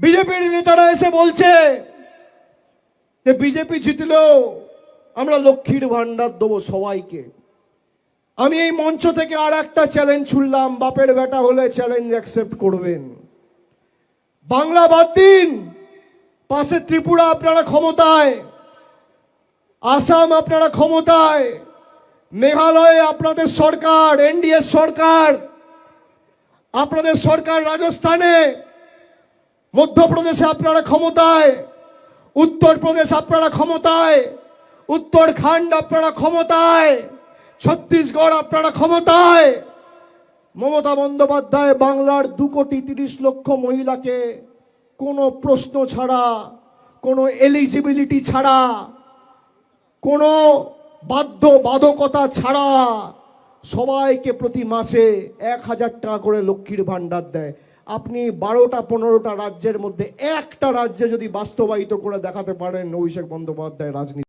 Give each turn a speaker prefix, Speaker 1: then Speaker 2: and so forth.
Speaker 1: বিজেপির নেতারা এসে বলছে যে বিজেপি জিতলেও আমরা লক্ষ্মীর ভান্ডার দেবো সবাইকে। আমি এই মঞ্চ থেকে আর একটা চ্যালেঞ্জ ছুড়লাম বাপের বেটা হলে চ্যালেঞ্জ অ্যাকসেপ্ট করবেন। বাংলা বাদ দিন, পাশে ত্রিপুরা আপনারা ক্ষমতায়, আসাম আপনারা ক্ষমতায়, মেঘালয়ে আপনাদের সরকার, এনডিএ সরকার, আপনাদের সরকার রাজস্থানে মধ্যপ্রদেশে আপনারা ক্ষমতায়, উত্তরপ্রদেশ আপনারা ক্ষমতায়, উত্তরাখণ্ড আপনারা ক্ষমতায়, ছত্তিশগড় আপনারা ক্ষমতায়। মমতা বন্দ্যোপাধ্যায় বাংলার দু কোটি তিরিশ লক্ষ মহিলাকে কোনো প্রশ্ন ছাড়া, কোনো এলিজিবিলিটি ছাড়া, কোনো বাধ্য বাধকতা ছাড়া সবাইকে প্রতি মাসে এক হাজার টাকা করে লক্ষ্মীর ভাণ্ডার দেয়। আপনি বারোটা, পনেরোটা রাজ্যের মধ্যে একটা রাজ্যে যদি বাস্তবায়িত করে দেখাতে পারেন, অভিষেক বন্দ্যোপাধ্যায় রাজনীতি